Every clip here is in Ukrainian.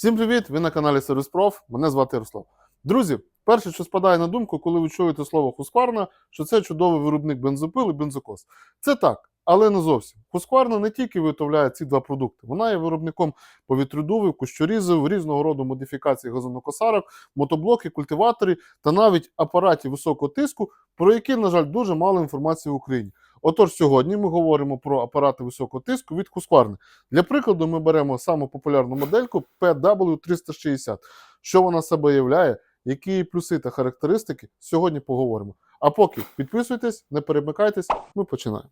Всім привіт! Ви на каналі Сервіспроф. Мене звати Ярослав. Друзі, перше, що спадає на думку, коли ви чуєте слово Husqvarna, що це чудовий виробник бензопил і бензокос. Це так, але не зовсім. Husqvarna не тільки виготовляє ці два продукти, вона є виробником повітродувів, кущорізів, різного роду модифікацій газонокосарок, мотоблоки, культиватори та навіть апаратів високого тиску, про які, на жаль, дуже мало інформації в Україні. Отож, сьогодні ми говоримо про апарати високого тиску від Husqvarna. Для прикладу, ми беремо саму популярну модельку PW360. Що вона себе являє, які плюси та характеристики, сьогодні поговоримо. А поки підписуйтесь, не перемикайтесь, ми починаємо.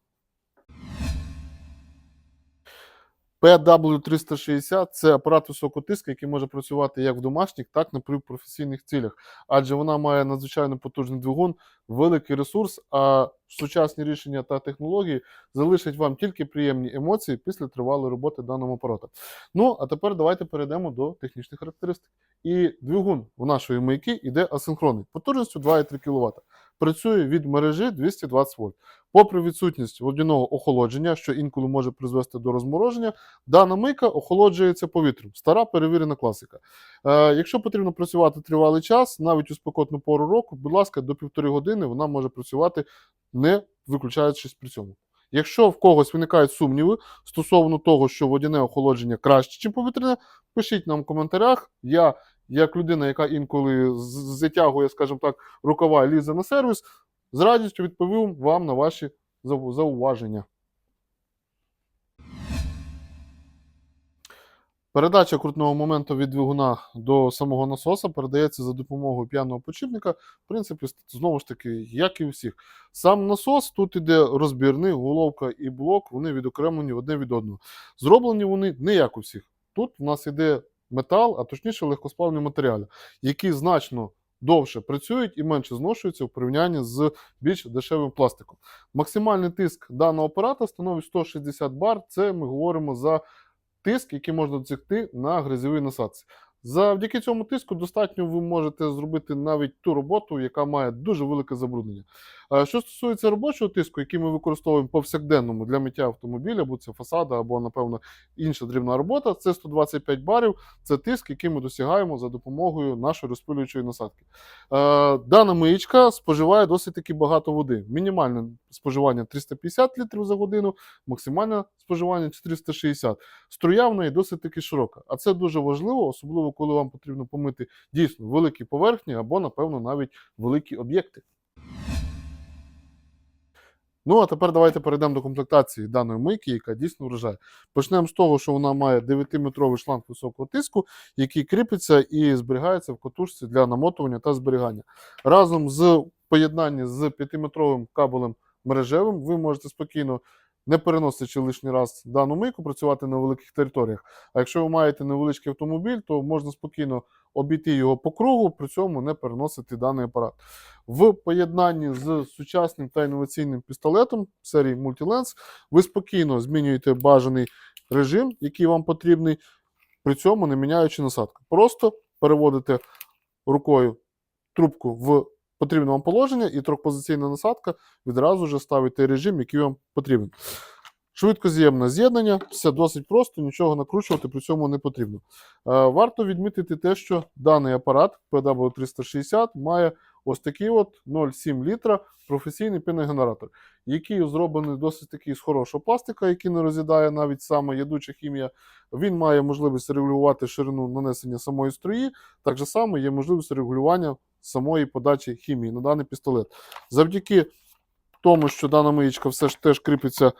PW360 це апарат високого тиску, який може працювати як в домашніх, так і при професійних цілях, адже вона має надзвичайно потужний двигун, великий ресурс, а сучасні рішення та технології залишать вам тільки приємні емоції після тривалої роботи даного апарата. Ну, а тепер давайте перейдемо до технічних характеристик. І двигун в нашої мийки йде асинхронний, потужністю 2,3 кВт. Працює від мережі 220 вольт. Попри відсутність водяного охолодження, що інколи може призвести до розмороження, дана мийка охолоджується повітрям. Стара перевірена класика. Е, якщо потрібно працювати тривалий час, навіть у спекотну пору року, будь ласка, до півтори години вона може працювати, не виключаючись при цьому. Якщо в когось виникають сумніви стосовно того, що водяне охолодження краще, ніж повітряне, пишіть нам в коментарях. Я, як людина, яка інколи затягує, скажімо так, рукава і лізе на сервіс, з радістю відповім вам на ваші зауваження. Передача крутного моменту від двигуна до самого насоса передається за допомогою п'яного почіпника. В принципі, знову ж таки, як і у всіх. Сам насос тут іде розбірний, головка і блок, вони відокремлені одне від одного. Зроблені вони не як у всіх. Тут у нас іде метал, а точніше легкосплавні матеріали, які значно довше працюють і менше зношуються в порівнянні з більш дешевим пластиком. Максимальний тиск даного апарата становить 160 бар. Це ми говоримо за тиск, який можна досягти на грязьовій насадці. Завдяки цьому тиску достатньо ви можете зробити навіть ту роботу, яка має дуже велике забруднення. Що стосується робочого тиску, який ми використовуємо повсякденному для миття автомобіля, або це фасада, або, напевно, інша дрібна робота, це 125 барів. Це тиск, який ми досягаємо за допомогою нашої розпилюючої насадки. Е, Дана миєчка споживає досить таки багато води. Мінімальне споживання 350 літрів за годину, максимальне споживання 460. Струя в неї досить таки широка. А це дуже важливо, особливо коли вам потрібно помити дійсно великі поверхні або, напевно, навіть великі об'єкти. Ну, а тепер давайте перейдемо до комплектації даної мийки, яка дійсно вражає. Почнемо з того, що вона має 9-метровий шланг високого тиску, який кріпиться і зберігається в катушці для намотування та зберігання. Разом з поєднанням з 5-метровим кабелем мережевим ви можете спокійно, не переносячи лишній раз дану мийку, працювати на великих територіях. А якщо ви маєте невеличкий автомобіль, то можна спокійно обійти його по кругу, при цьому не переносити даний апарат. В поєднанні з сучасним та інноваційним пістолетом серії Multilens ви спокійно змінюєте бажаний режим, який вам потрібний, при цьому не міняючи насадку. Просто переводите рукою трубку в потрібне вам положення, і трьохпозиційна насадка відразу ставить той режим, який вам потрібен. Швидкоз'ємне з'єднання, все досить просто, нічого накручувати при цьому не потрібно. Е, Варто відмітити те, що даний апарат PW360 має ось такий от 0,7 літра професійний піногенератор, який зроблений досить таки з хорошого пластика, який не роз'їдає навіть саме ядуча хімія. Він має можливість регулювати ширину нанесення самої струї, так само є можливість регулювання самої подачі хімії на даний пістолет. Завдяки тому, що дана миєчка все ж теж кріпиться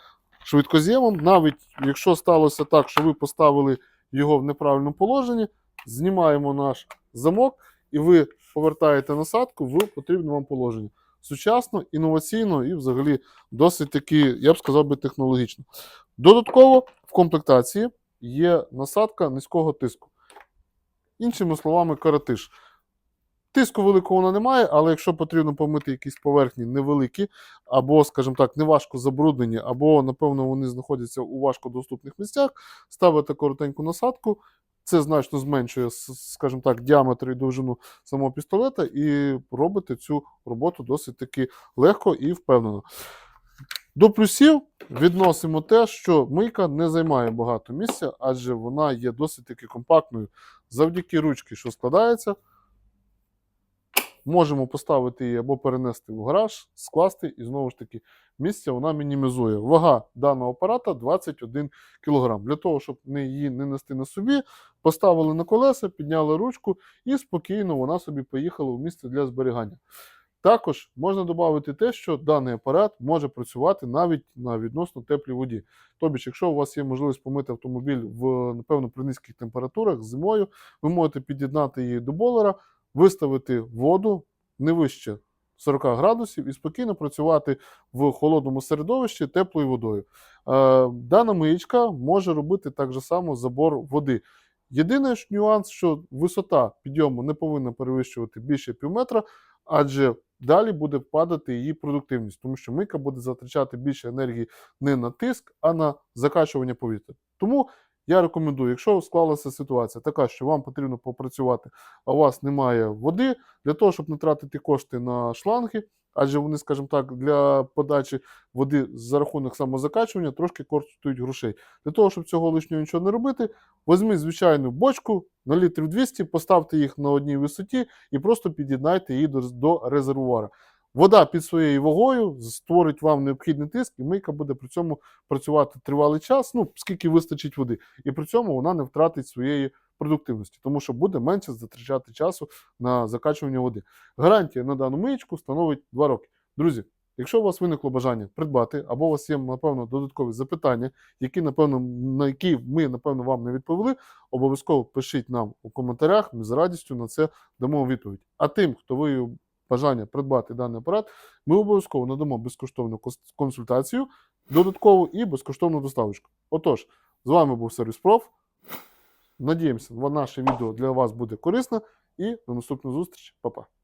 швидкоз'ємом, навіть якщо сталося так, що ви поставили його в неправильному положенні, знімаємо наш замок і ви повертаєте насадку в потрібне вам положення. Сучасно, інноваційно і взагалі досить таки, я б сказав би, технологічно. Додатково в комплектації є насадка низького тиску. Іншими словами, каратиш. Тиску великого вона немає, але якщо потрібно помити якісь поверхні невеликі, або, скажімо так, неважко забруднені, або, напевно, вони знаходяться у важкодоступних місцях, ставите коротеньку насадку, це значно зменшує, скажімо так, діаметр і довжину самого пістолета, і робите цю роботу досить таки легко і впевнено. До плюсів відносимо те, що мийка не займає багато місця, адже вона є досить таки компактною. Завдяки ручці, що складається, можемо поставити її або перенести в гараж, скласти, і знову ж таки місця вона мінімізує. Вага даного апарата 21 кг. Для того, щоб її не нести на собі, поставили на колеса, підняли ручку і спокійно вона собі поїхала в місце для зберігання. Також можна додати те, що даний апарат може працювати навіть на відносно теплій воді. Тобто, якщо у вас є можливість помити автомобіль в напевно при низьких температурах зимою, ви можете під'єднати її до болера, виставити воду не вище 40 градусів і спокійно працювати в холодному середовищі теплою водою. Е, Дана миєчка може робити так же само забор води. Єдиний нюанс, що висота підйому не повинна перевищувати більше пів метра, адже далі буде падати її продуктивність, тому що мийка буде затрачати більше енергії не на тиск, а на закачування повітря. Тому я рекомендую, якщо склалася ситуація така, що вам потрібно попрацювати, а у вас немає води, для того, щоб не тратити кошти на шланги, адже вони, скажімо так, для подачі води за рахунок самозакачування трошки коштують грошей. Для того, щоб цього лишнього нічого не робити, візьміть звичайну бочку на літрів 200, поставте їх на одній висоті і просто під'єднайте її до, резервуара. Вода під своєю вагою створить вам необхідний тиск, і мийка буде при цьому працювати тривалий час, ну скільки вистачить води, і при цьому вона не втратить своєї продуктивності, тому що буде менше затрачати часу на закачування води. Гарантія на дану миєчку становить 2 роки. Друзі, якщо у вас виникло бажання придбати, або у вас є, напевно, додаткові запитання, які, напевно, на які ми, напевно, вам не відповіли, обов'язково пишіть нам у коментарях, ми з радістю на це дамо відповідь. А тим, хто виявив бажання придбати даний апарат, ми обов'язково надамо безкоштовну консультацію, додаткову і безкоштовну доставочку. Отож, з вами був Сервіс Проф. Надіємося, наше відео для вас буде корисне і до наступної зустрічі. Па-па.